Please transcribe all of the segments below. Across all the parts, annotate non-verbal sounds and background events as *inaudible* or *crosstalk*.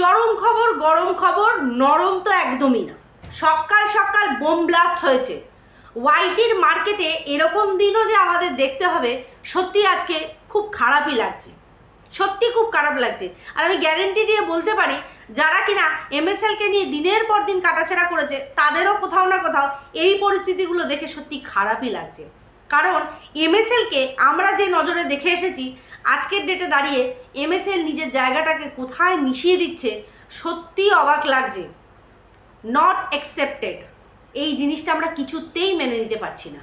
চরম খবর, গরম খবর, নরম তো একদমই না। সকাল সকাল বোম ব্লাস্ট হয়েছে। ওয়াইটির মার্কেটে এরকম দিনও যে আমাদের দেখতে হবে, সত্যি আজকে খুব খারাপই লাগছে। সত্যি খুব খারাপ লাগছে। আর আমি গ্যারেন্টি দিয়ে বলতে পারি, যারা কিনা এমএসএলকে নিয়ে দিনের পর দিন কাটাছেড়া করেছে, তাদেরও কোথাও না কোথাও এই পরিস্থিতিগুলো দেখে সত্যি খারাপই লাগছে। কারণ এমএসএলকে আমরা যে নজরে দেখে এসেছি আজকের ডেটে দাঁড়িয়ে এমএসএল নিজের জায়গাটাকে কোথায় মিশিয়ে দিচ্ছে সত্যি অবাক লাগছে। নট অ্যাকসেপ্টেড এই জিনিসটা আমরা কিছুতেই মেনে নিতে পারছি না।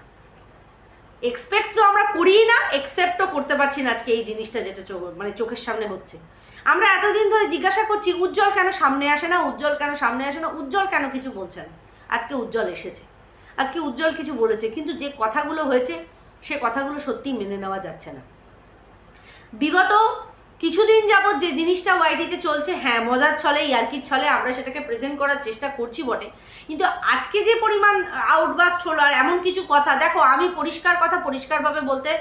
এক্সপেক্ট তো আমরা করিই না একসেপ্টও করতে পারছি না আজকে এই জিনিসটা যেটা চোখ মানে চোখের সামনে হচ্ছে। আমরা এতদিন ধরে জিজ্ঞাসা করছি, উজ্জ্বল কেন সামনে আসে না, উজ্জ্বল কেন সামনে আসে না, উজ্জ্বল কেন কিছু বলছে না? আজকে উজ্জ্বল এসেছে। আজকে উজ্জ্বল কিছু বলেছে, কিন্তু যে কথাগুলো হয়েছে, সে কথাগুলো সত্যি মেনে নেওয়া যাচ্ছে না। বিগত কিছুদিন যাবৎ যে জিনিসটা ওয়াইটিতে চলছে হ্যাঁ মজার ছলে, ইয়ার্কির ছলে, আমরা সেটাকে প্রেজেন্ট করার চেষ্টা করছি বটে। কিন্তু আজকে যে পরিমাণ আউটবাস্ট হলো আর এমন কিছু কথা, দেখো, আমি পরিষ্কার কথা পরিষ্কারভাবে বলতে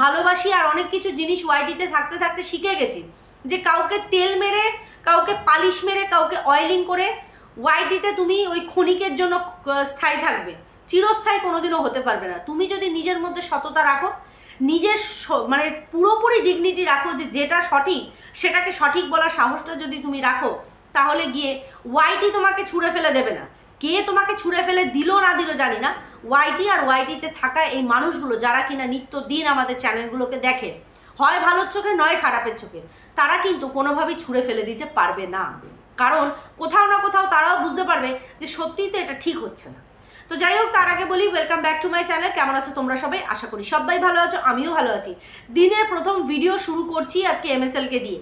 ভালোবাসি আর অনেক কিছু জিনিস ওয়াইটিতে থাকতে থাকতে শিখে গেছি। যে কাউকে তেল মেরে, কাউকে পালিশ মেরে, কাউকে অয়েলিং করে ওয়াইটিতে তুমি ওই ক্ষণিকের জন্য স্থায়ী থাকবে। চিরস্থায়ী কোনোদিনও হতে পারবে না। তুমি যদি নিজের মধ্যে সততা রাখো নিজের মানে পুরোপুরি ডিগনিটি রাখো যে যেটা সঠিক, সেটাকে সঠিক বলার সাহসটা যদি তুমি রাখো, তাহলে গিয়ে ওয়াইটি তোমাকে ছুঁড়ে ফেলে দেবে না। কে তোমাকে ছুঁড়ে ফেলে দিল না দিল জানি না। ওয়াইটি আর ওয়াইটিতে থাকা এই মানুষগুলো যারা কিনা নিত্য দিন আমাদের চ্যানেলগুলোকে দেখে, হয় ভালোর চোখে, নয় খারাপের চোখে, তারা কিন্তু কোনোভাবেই ছুঁড়ে ফেলে দিতে পারবে না। কারণ কোথাও না কোথাও তারাও বুঝতে পারবে যে সত্যিই তো এটা ঠিক হচ্ছে না। তো যাই হোক, তার আগে বলি welcome back to my channel কেমন আছো তোমরা সবাই? আশা করি সবাই ভালো আছো, আমিও ভালো আছি। দিনের প্রথম ভিডিও শুরু করছি আজকে এমএসএলকে দিয়ে।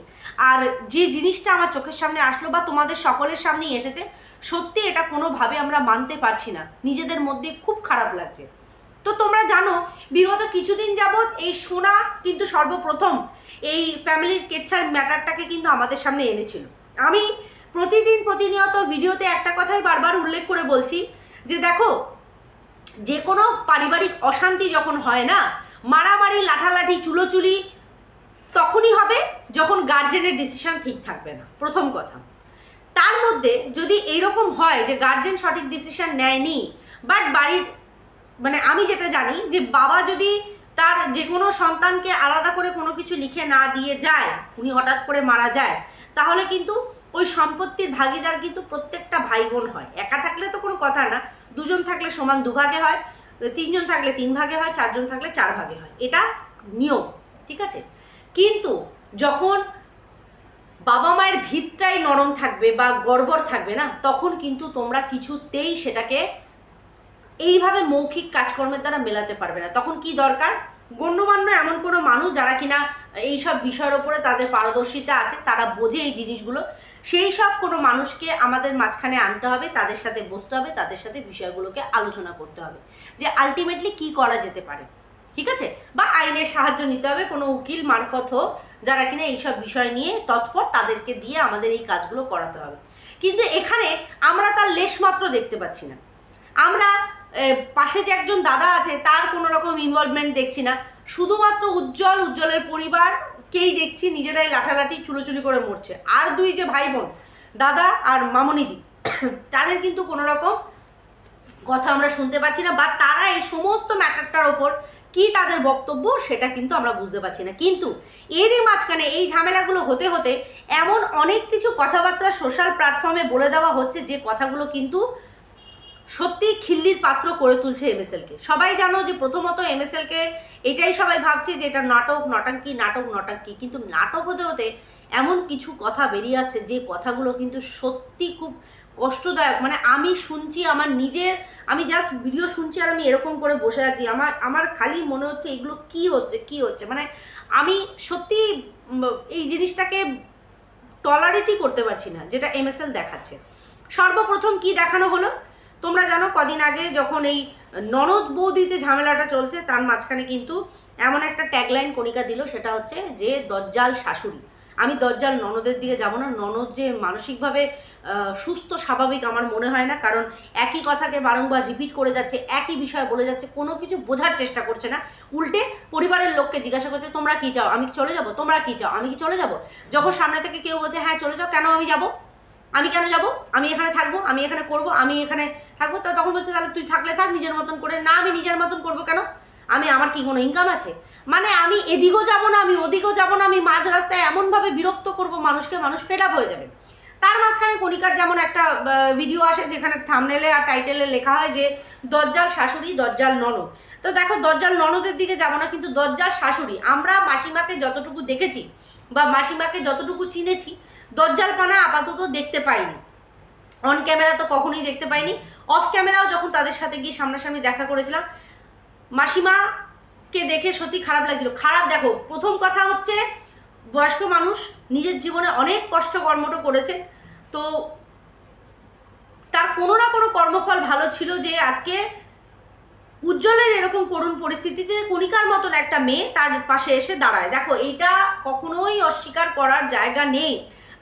আর যে জিনিসটা আমার চোখের সামনে আসলো বা তোমাদের সকলের সামনেই এসেছে, সত্যি এটা কোনোভাবে আমরা মানতে পারছি না। নিজেদের মধ্যে খুব খারাপ লাগছে। তো তোমরা জানো, বিগত কিছুদিন যাবৎ এই সোনা কিন্তু সর্বপ্রথম এই ফ্যামিলির কেচ্ছার ম্যাটারটাকে কিন্তু আমাদের সামনে এনেছিল। আমি প্রতিদিন প্রতিনিয়ত ভিডিওতে একটা কথাই বারবার উল্লেখ করে বলছি যে দেখো, যে কোনো পারিবারিক অশান্তি যখন হয় না, মারামারি, লাঠালাঠি, চুলোচুলি, তখনই হবে যখন গার্জেনের ডিসিশন ঠিক থাকবে না। প্রথম কথা। তার মধ্যে যদি এইরকম হয় যে গার্জেন সঠিক ডিসিশন নেয়নি বাট বাড়ির মানে আমি যেটা জানি যে বাবা যদি তার যে কোনো সন্তানকে আলাদা করে কোনো কিছু লিখে না দিয়ে যায়, উনি হঠাৎ করে মারা যায়, তাহলে কিন্তু ওই সম্পত্তির ভাগিদার কিন্তু প্রত্যেকটা ভাই বোন হয়। একা থাকলে তো কোনো কথা না। দুজন থাকলে সমান দুভাগে হয়, তিনজন থাকলে তিন ভাগে হয়, চারজন থাকলে চার ভাগে হয়। এটা নিয়ম, ঠিক আছে? কিন্তু যখন বাবা মায়ের ভিতটাই নরম থাকবে বা গড়বড় থাকবে না, তখন কিন্তু তোমরা কিছুতেই সেটাকে এইভাবে মৌখিক কাজকর্মের দ্বারা মেলাতে পারবে না। তখন কি দরকার? গণ্যমান্য এমন কোনো মানুষ যারা কিনা এই সব বিষয়ের ওপরে তাদের পারদর্শিতা আছে, তারা বোঝে এই জিনিসগুলো। সেই সব কোনো মানুষকে আমাদের মাঝখানে আনতে হবে, তাদের সাথে বসতে হবে, তাদের সাথে বিষয়গুলোকে আলোচনা করতে হবে যে আলটিমেটলি কি করা যেতে পারে, ঠিক আছে? বা আইনের সাহায্য নিতে হবে, কোনো উকিল মারফত হোক, যারা কিনা এইসব বিষয় নিয়ে তৎপর তাদেরকে দিয়ে আমাদের এই কাজগুলো করাতে হবে। কিন্তু এখানে আমরা তার লেশমাত্র দেখতে পাচ্ছি না। আমরা পাশে যে একজন দাদা আছে, তার কোনো রকম ইনভলভমেন্ট দেখছি না। শুধুমাত্র উজ্জ্বল, উজ্জ্বলের পরিবারকেই দেখছি নিজেরাই লাঠালাঠি, চুলোচুলি করে মরছে। আর দুই যে ভাই বোন দাদা আর মামনিদি, *coughs* তাদের কিন্তু কোনো রকম কথা আমরা শুনতে পাচ্ছি না, বা তারা এই সমস্ত ম্যাটারটার ওপর কি তাদের বক্তব্য সেটা কিন্তু আমরা বুঝতে পারছি না। কিন্তু এরই মাঝখানে এই ঝামেলাগুলো হতে হতে এমন অনেক কিছু কথাবার্তা সোশ্যাল প্ল্যাটফর্মে বলে দেওয়া হচ্ছে, যে কথাগুলো কিন্তু সত্যি খিল্লির পাত্র করে তুলছে এমএসএলকে সবাই জানো যে প্রথমত এমএসএলকে এটাই সবাই ভাবছে যে এটা নাটক, নটাঙ্কি নাটক, নটাঙ্কি। কিন্তু নাটক হতে হতে এমন কিছু কথা বেরিয়ে যাচ্ছে যে কথাগুলো কিন্তু সত্যি খুব কষ্টদায়ক। মানে আমি শুনছি, আমার নিজের, আমি জাস্ট ভিডিও শুনছি আর আমি এরকম করে বসে আছি। আমার আমার খালি মনে হচ্ছে এগুলো কি হচ্ছে কি হচ্ছে? মানে আমি সত্যি এই জিনিসটাকে টলারেটই করতে পারছি না, যেটা এমএসএল দেখাচ্ছে। সর্বপ্রথম কি দেখানো হলো? তোমরা জানো কদিন আগে যখন এই ননদ বৌদিতে ঝামেলাটা চলছে, তার মাঝখানে কিন্তু এমন একটা ট্যাগলাইন কণিকা দিল, সেটা হচ্ছে যে দজ্জাল শাশুড়ি। আমি দজ্জাল ননদের দিকে যাব না, ননদ যে মানসিকভাবে সুস্থ, স্বাভাবিক আমার মনে হয় না, কারণ একই কথাকে বারংবার রিপিট করে যাচ্ছে, একই বিষয় বলে যাচ্ছে, কোনো কিছু বোঝার চেষ্টা করছে না। উল্টে পরিবারের লোককে জিজ্ঞাসা করছে, তোমরা কি চাও? আমি চলে যাব? তোমরা কি চাও? আমি কি চলে যাব? যখন সামনে থেকে কেউ বলছে হ্যাঁ চলে যাও। কেন আমি যাব? আমি কেন যাব? আমি এখানে থাকব? আমি এখানে করব? আমি এখানে থাকব, তো তখন বলছে, তাহলে তুই থাকলে থাক, নিজের মতন করে। না, আমি নিজের মতন করব কেন? আমি, আমার কি কোনো ইনকাম আছে? মানে আমি এদিকেও যাব না, আমি ওদিকেও যাব না, আমি মাঝ রাস্তায় এমনভাবে বিরক্ত করব, মানুষকে মানুষ ফেড আপ হয়ে যাবে। তার মাঝখানে কণিকার যেমন একটা ভিডিও আসে, যেখানে থামনেলে আর টাইটেলে লেখা হয় যে দজ্জাল শাশুড়ি দজ্জাল ননদ। তো দেখো দজ্জাল ননদের দিকে যাব না, কিন্তু দজ্জাল শাশুড়ি, আমরা মাসিমাকে যতটুকু দেখেছি বা মাসিমাকে যতটুকু চিনেছি দজ্জাল পানা আপাতত দেখতে পাইনি। অন ক্যামেরা তো কখনোই দেখতে পাইনি। অফ ক্যামেরাও যখন তাদের সাথে গিয়ে সামনাসামনি দেখা করেছিলাম, মাসিমাকে দেখে সত্যি খারাপ লাগছিল। খারাপ দেখো, প্রথম কথা হচ্ছে বয়স্ক মানুষ নিজের জীবনে অনেক কষ্ট কর্মট করেছে, তো তার কোনো না কোনো কর্মফল ভালো ছিল যে আজকে উজ্জ্বলের এরকম করুণ পরিস্থিতিতে কণিকার মতন একটা মেয়ে তার পাশে এসে দাঁড়ায়। দেখো, এইটা কখনোই অস্বীকার করার জায়গা নেই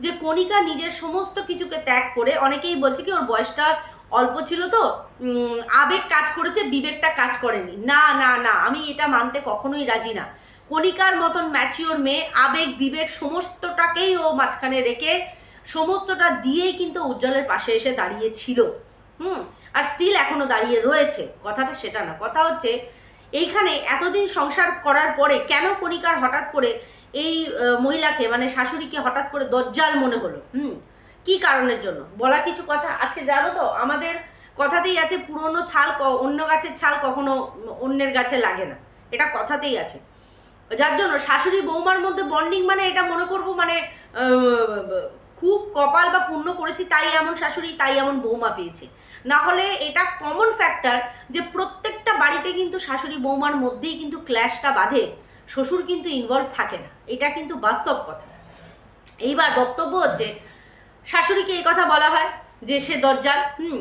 যে কণিকা নিজের সমস্ত কিছুকে ত্যাগ করে, অনেকেই বলছে কি ওর বয়সটা অল্প ছিল তো আবেগ কাজ করেছে, বিবেকটা কাজ করেনি। না না না, আমি এটা মানতে কখনোই রাজি না। কণিকার মতন ম্যাচিওর মেয়ে, আবেগ, বিবেক সমস্তটাকেই ও মাঝখানে রেখে সমস্তটা দিয়েই কিন্তু উজ্জ্বলের পাশে এসে দাঁড়িয়েছিল। হুম, আর স্টিল এখনও দাঁড়িয়ে রয়েছে। কথাটা সেটা না। কথা হচ্ছে, এইখানে এতদিন সংসার করার পরে কেন কণিকার হঠাৎ করে এই মহিলাকে মানে শাশুড়িকে হঠাৎ করে দজ্জাল মনে হলো? হুম কি কারণের জন্য? বলা কিছু কথা? আজকে জানো তো, আমাদের কথাতেই আছে, পুরনো ছাল অন্য গাছের ছাল কখনো অন্যের গাছে লাগে না। এটা কথাতেই আছে। যার জন্য শাশুড়ি বৌমার মধ্যে বন্ডিং মানে এটা মনে করব মানে খুব কপাল বা পুণ্য করেছি, তাই এমন শাশুড়ি, তাই এমন বৌমা পেয়েছি। না হলে এটা কমন ফ্যাক্টর যে প্রত্যেকটা বাড়িতে কিন্তু শাশুড়ি বৌমার মধ্যেই কিন্তু ক্ল্যাশটা বাঁধে, শ্বশুর কিন্তু ইনভলভ থাকে না। এটা কিন্তু বাস্তব কথা। এইবার বক্তব্য হচ্ছে শাশুড়িকে এই কথা বলা হয় যে সে দরজার, হুম।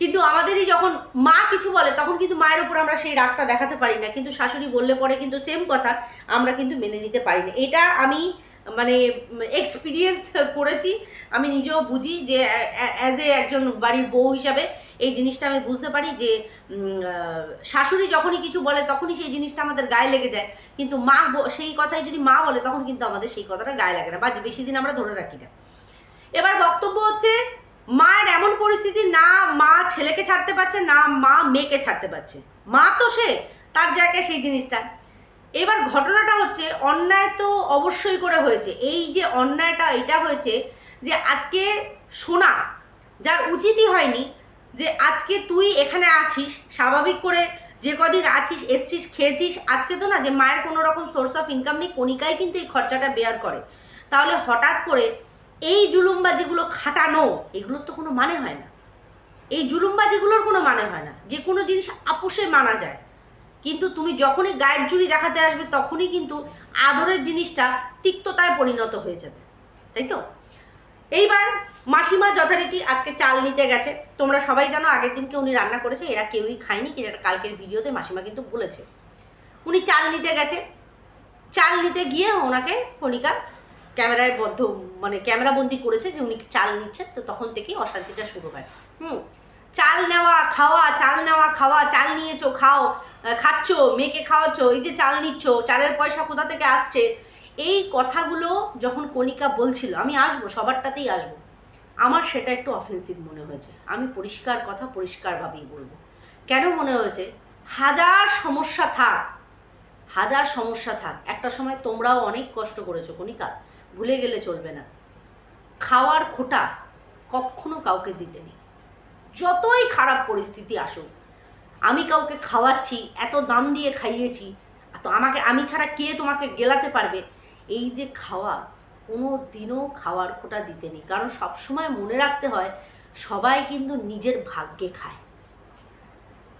কিন্তু আমাদেরই যখন মা কিছু বলে, তখন কিন্তু মায়ের উপর আমরা সেই রাগটা দেখাতে পারি না। কিন্তু শাশুড়ি বললে পরে কিন্তু সেম কথা, আমরা কিন্তু মেনে নিতে পারি না। এটা আমি মানে এক্সপিরিয়েন্স করেছি। আমি নিজেও বুঝি যে অ্যাজ এ একজন বাড়ির বউ হিসাবে এই জিনিসটা আমি বুঝতে পারি যে শাশুড়ি যখনই কিছু বলে, তখনই সেই জিনিসটা আমাদের গায়ে লেগে যায়। কিন্তু মা সেই কথাই যদি মা বলে, তখন কিন্তু আমাদের সেই কথাটা গায়ে লাগে না। বা বেশি দিন আমরা ধরে রাখি না। এবার বক্তব্য হচ্ছে, মায়ের এমন পরিস্থিতি না মা ছেলেকে ছাড়তে পারছে, না মা মেয়েকে ছাড়তে পারছে। মা তো সে, তার জায়গায় সেই জিনিসটা। এবার ঘটনাটা হচ্ছে, অন্যায় তো অবশ্যই করে হয়েছে। এই যে অন্যায়টা, এটা হয়েছে যে আজকে শোনা যার উচিতই হয়নি যে আজকে তুই এখানে আছিস, স্বাভাবিক করে যে কদিন আছিস, এসছিস, খেয়েছিস, আজকে তো না যে মায়ের কোনো রকম সোর্স অফ ইনকাম নেই, কণিকাই কিন্তু এই খরচাটা বেয়ার করে। তাহলে হঠাৎ করে এই জুলুমবাজিগুলো খাটানো, এগুলোর তো কোনো মানে হয় না। এই জুলুমবাজিগুলোর কোনো মানে হয় না। যে কোনো জিনিস আপোষে মানা যায়। কিন্তু তুমি যখনই গায়ের জুড়ি দেখাতে আসবে, তখনই কিন্তু আদরের জিনিসটা তিক্ততায় পরিণত হয়ে যাবে। তাই তো? এইবার মাসিমা যথারীতি আজকে চাল নিতে গেছে। তোমরা সবাই জানো, আগের দিনকে উনি রান্না করেছে, এরা কেউই খায়নি যেটা কালকের ভিডিওতে মাসিমা কিন্তু বলেছে। উনি চাল নিতে গেছে। চাল নিতে গিয়ে ওনাকে কণিকা ক্যামেরায় বদ্ধ মানে ক্যামেরা বন্দি করেছে যে উনি চাল নিচ্ছেন তো তখন থেকেই অশান্তিটা শুরু হয়। হুম, চাল নেওয়া, খাওয়া, চাল নেওয়া, খাওয়া, চাল নিয়েছো, খাও খাচ্ছো, মেয়েকে খাওয়াচ্ছো, এই যে চাল নিচ্ছ, চালের পয়সা কোথা থেকে আসছে? এই কথাগুলো যখন কণিকা বলছিল, আমি আসব, সবারটাতেই আসব, আমার সেটা একটু অফেন্সিভ মনে হয়েছে। আমি পরিষ্কার কথা পরিষ্কারভাবেই বলব। কেন মনে হয়েছে? হাজার সমস্যা থাক, হাজার সমস্যা থাক। একটা সময় তোমরাও অনেক কষ্ট করেছ কণিকা। ভুলে গেলে চলবে না। খাওয়ার খোটা কখনো কাউকে দিতে নেই। যতই খারাপ পরিস্থিতি আসুক, আমি কাউকে খাওয়াচ্ছি, এত দাম দিয়ে খাইয়েছি তো আমাকে, আমি ছাড়া কে তোমাকে গেলাতে পারবে? এই যে খাওয়া কোনো দিনও খাওয়ার খোটা দিতে নেই। কারণ সবসময় মনে রাখতে হয়, সবাই কিন্তু নিজের ভাগ্যে খায়।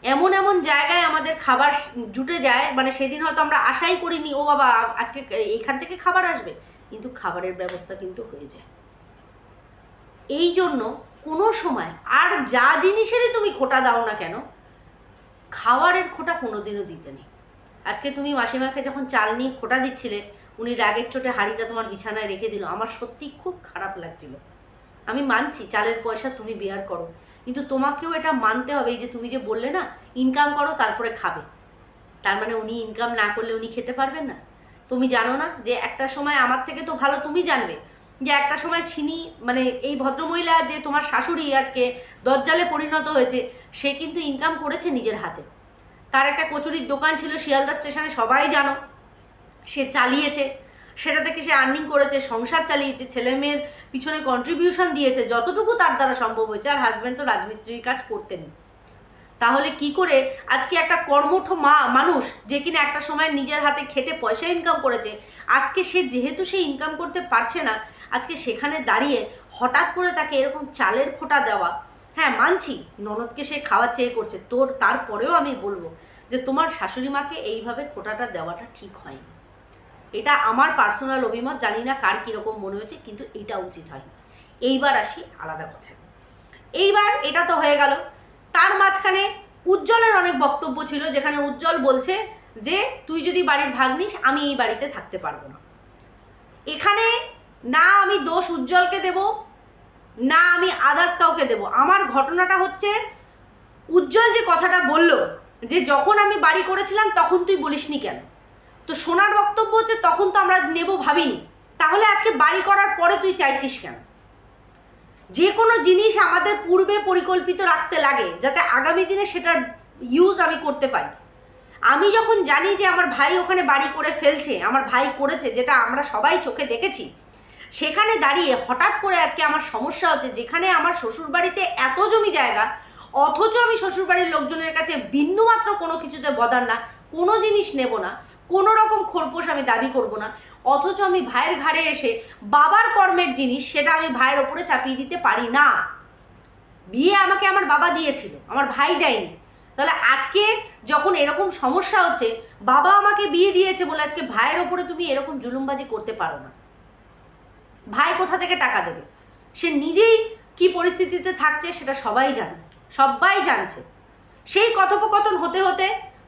এমন এমন জায়গায় আমাদের খাবার জুটে যায় মানে সেদিন হয়তো আমরা আশাই করিনি, ও বাবা, আজকে এখান থেকে খাবার আসবে? কিন্তু খাবারের ব্যবস্থা কিন্তু হয়ে যায়। এই জন্য কোনো সময় আর যা জিনিসেরই তুমি খোটা দাও না কেন, খাবারের খোটা কোনোদিনও দিতে নেই। আজকে তুমি মাসিমাকে যখন চাল নিয়ে খোটা দিচ্ছিলে, উনি রাগের চোটে হাঁড়িটা তোমার বিছানায় রেখে দিল। আমার সত্যি খুব খারাপ লাগছিল। আমি মানছি চালের পয়সা তুমি বেয়ার করো, কিন্তু তোমাকেও এটা মানতে হবে। এই যে তুমি যে বললে না ইনকাম করো, তারপরে খাবে। তার মানে উনি ইনকাম না করলে উনি খেতে পারবেন না? তুমি জানো না যে একটা সময় আমার থেকে তো ভালো তুমি জানবে যে একটা সময় ছিনি মানে এই ভদ্রমহিলা যে তোমার শাশুড়ি আজকে দজ্জালে পরিণত হয়েছে, সে কিন্তু ইনকাম করেছে নিজের হাতে। তার একটা কচুরির দোকান ছিল শিয়ালদা স্টেশনে, সবাই জানো। সে চালিয়েছে, সেটা থেকে সে আর্নিং করেছে, সংসার চালিয়েছে, ছেলে মেয়ের পিছনে কন্ট্রিবিউশন দিয়েছে, যতটুকু তার দ্বারা সম্ভব হয়েছে, আর হাজব্যান্ড তো রাজমিস্ত্রির কাজ করতেনি তাহলে কি করে আজকে একটা কর্মঠ মা, মানুষ যে কিনা একটা সময় নিজের হাতে খেটে পয়সা ইনকাম করেছে, আজকে সে যেহেতু সে ইনকাম করতে পারছে না, আজকে সেখানে দাঁড়িয়ে হঠাৎ করে তাকে এরকম চালের খোটা দেওয়া। হ্যাঁ মানছি, ননদকে সে খাওয়া চেয়ে করছে। তোর, তারপরেও আমি বলব যে তোমার শাশুড়ি মাকে এইভাবে খোটাটা দেওয়াটা ঠিক হয়নি। এটা আমার পার্সোনাল অভিমত, জানি না কার কীরকম মনে হয়েছে, কিন্তু এটা উচিত হয়নি। এইবার আসি আলাদা কথায়। এইবার এটা তো হয়ে গেল। তার মাঝখানে উজ্জ্বলের অনেক বক্তব্য ছিল যেখানে উজ্জ্বল বলছে যে, তুই যদি বাড়ির ভাগ নিস, আমি এই বাড়িতে থাকতে পারব না। এখানে না আমি দোষ উজ্জ্বলকে দেব, না আমি আদার্স কাউকে দেব। আমার ঘটনাটা হচ্ছে, উজ্জ্বল যে কথাটা বলল, যে যখন আমি বাড়ি করেছিলাম, তখন তুই বলিসনি কেন? তো সোনার বক্তব্য হচ্ছে, তখন তো আমরা নেব ভাবিনি। তাহলে আজকে বাড়ি করার পরে তুই চাইছিস কেন? যে কোনো জিনিস আমাদের পূর্বে পরিকল্পিত রাখতে লাগে, যাতে আগামী দিনে সেটার ইউজ আমি করতে পারি। আমি যখন জানি যে আমার ভাই ওখানে বাড়ি করে ফেলছে, আমার ভাই করেছে, যেটা আমরা সবাই চোখে দেখেছি, সেখানে দাঁড়িয়ে হঠাৎ করে আজকে আমার সমস্যা হচ্ছে, যেখানে আমার শ্বশুর বাড়িতে এত জমি জায়গা, অথচ আমি শ্বশুরবাড়ির লোকজনের কাছে বিন্দুমাত্র কোনো কিছুতে বদার না, কোনো জিনিস নেব না, কোনো রকম খোরপোশ আমি দাবি করব না অথচ আমি ভাইয়ের ঘাড়ে এসে বাবার কর্মের জিনিস সেটা আমি ভাইয়ের ওপরে চাপিয়ে দিতে পারি না। বিয়ে আমাকে আমার বাবা দিয়েছিল, আমার ভাই দেয়নি। তাহলে আজকে যখন এরকম সমস্যা হচ্ছে, বাবা আমাকে বিয়ে দিয়েছে বলে আজকে ভাইয়ের ওপরে তুমি এরকম জুলুমবাজি করতে পারো না। ভাই কোথা থেকে টাকা দেবে? সে নিজেই কি পরিস্থিতিতে থাকছে সেটা সবাই জানে, সবাই জানছে। সেই কথোপকথন হতে হতে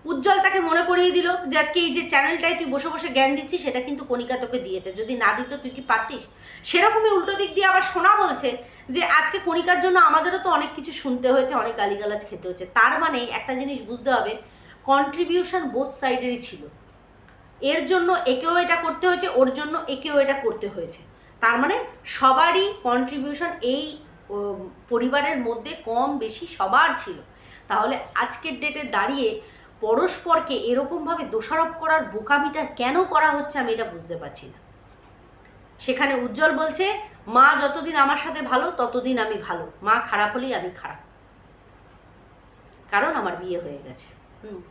উজ্জ্বল তাকে মনে করিয়ে দিল যে আজকে এই যে চ্যানেলটায় তুই বসে বসে জ্ঞান দিচ্ছিস, সেটা কিন্তু কণিকা তোকে দিয়েছে। যদি না দিত তুই কি পারতিস? সেরকমই উল্টো দিক দিয়ে আবার শোনা বলছে যে আজকে কণিকার জন্য আমাদেরও তো অনেক কিছু শুনতে হয়েছে, অনেক গালিগালাজ খেতে হয়েছে। তার মানে একটা জিনিস বুঝতে হবে কন্ট্রিবিউশন বোথ সাইডেরই ছিল। এর জন্য একেও এটা করতে হয়েছে, ওর জন্য একেও এটা করতে হয়েছে। তার মানে সবারই কন্ট্রিবিউশন এই পরিবারের মধ্যে কম বেশি সবার ছিল। তাহলে আজকের ডেটে দাঁড়িয়ে পরস্পরকে এরকমভাবে দোষারোপ করার বোকামিটা কেন করা হচ্ছে আমি এটা বুঝতে পারছি না। সেখানে উজ্জ্বল বলছে, মা যতদিন আমার সাথে ভালো, ততদিন আমি ভালো। মা খারাপ হলেই আমি খারাপ। কারণ আমার বিয়ে হয়ে গেছে। হুম,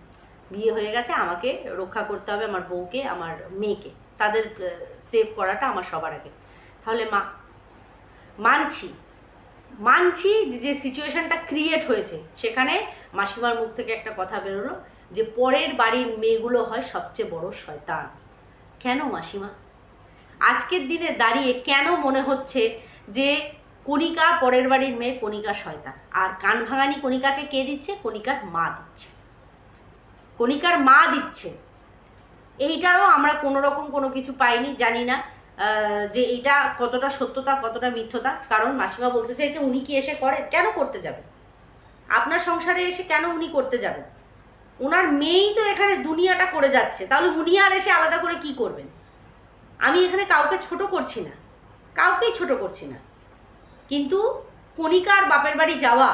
বিয়ে হয়ে গেছে, আমাকে রক্ষা করতে হবে আমার বউকে, আমার মেয়েকে। তাদের সেভ করাটা আমার সবার আগে। তাহলে মা, মানছি মানছি যে- সিচুয়েশনটা ক্রিয়েট হয়েছে। সেখানে মাসিমার মুখ থেকে একটা কথা বেরোলো যে পরের বাড়ির মেয়েগুলো হয় সবচেয়ে বড় শয়তান। কেন মাসিমা? আজকের দিনে দাঁড়িয়ে কেন মনে হচ্ছে যে কণিকা পরের বাড়ির মেয়ে কণিকা শয়তান? আর কান ভাঙানি কণিকাকে কে দিচ্ছে? কণিকার মা দিচ্ছে। কণিকার মা দিচ্ছে। এইটারও আমরা কোনো রকম কোনো কিছু পাইনি, জানি না যে এইটা কতটা সত্যতা, কতটা মিথ্যতা। কারণ মাসিমা বলতে চাইছে, উনি কি এসে করে? কেন করতে যাবে? আপনার সংসারে এসে কেন উনি করতে যাবেন? ওনার মেয়েই তো এখানে দুনিয়াটা করে যাচ্ছে। তাহলে উনি আর এসে আলাদা করে কি করবেন? আমি এখানে কাউকে ছোট করছি না। কাউকেই ছোট করছি না। কিন্তু কণিকার বাপের বাড়ি যাওয়া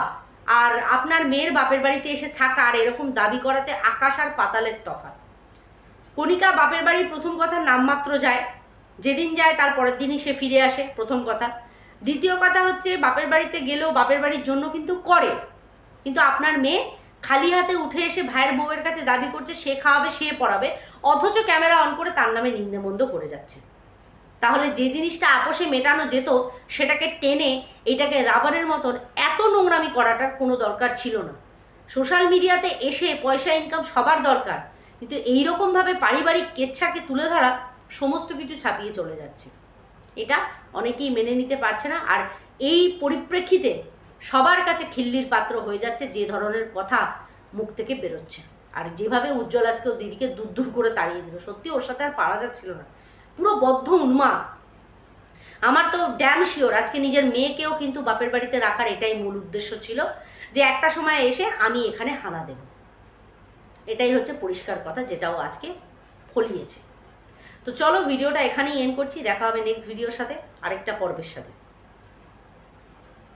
আর আপনার মেয়ের বাপের বাড়িতে এসে থাকা আর এরকম দাবি করাতে আকাশ আর পাতালের তফাৎ কণিকা বাপের বাড়ি প্রথম কথা নামমাত্র যায়। যেদিন যায় তার পরের দিনই সে ফিরে আসে, প্রথম কথা। দ্বিতীয় কথা হচ্ছে বাপের বাড়িতে গেলেও বাপের বাড়ির জন্য কিন্তু করে। কিন্তু আপনার মেয়ে খালি হাতে উঠে এসে ভাইয়ের বউয়ের কাছে দাবি করছে, সে খাওয়াবে, সে পড়াবে, অথচ ক্যামেরা অন করে তার নামে নিন্দেমন্দ করে যাচ্ছে। তাহলে যে জিনিসটা আপোষে মেটানো যেত, সেটাকে টেনে এটাকে রাবারের মতন এত নোংরামি করাটার কোনো দরকার ছিল না। সোশ্যাল মিডিয়াতে এসে পয়সা ইনকাম সবার দরকার, কিন্তু এইরকমভাবে পারিবারিক কেচ্ছাকে তুলে ধরা, সমস্ত কিছু ছাপিয়ে চলে যাচ্ছে। এটা অনেকেই মেনে নিতে পারছে না, আর এই পরিপ্রেক্ষিতে সবার কাছে খিল্লির পাত্র হয়ে যাচ্ছে, যে ধরনের কথা মুখ থেকে বেরোচ্ছে। আর যেভাবে উজ্জ্বল আজকে ওর দিদিকে দূর দূর করে তাড়িয়ে দিল, সত্যি ওর সাথে আর পারা যাচ্ছিল না। পুরো বদ্ধ উন্মাদ। আমার তো ড্যাম শিওর আজকে নিজের মেয়েকেও কিন্তু বাপের বাড়িতে রাখার এটাই মূল উদ্দেশ্য ছিল, যে একটা সময় এসে আমি এখানে হানা দেব। এটাই হচ্ছে পরিষ্কার কথা যেটাও আজকে ফলিয়েছে। তো চলো ভিডিওটা এখানেই এন্ড করছি, দেখা হবে নেক্সট ভিডিওর সাথে, আরেকটা পর্বের সাথে।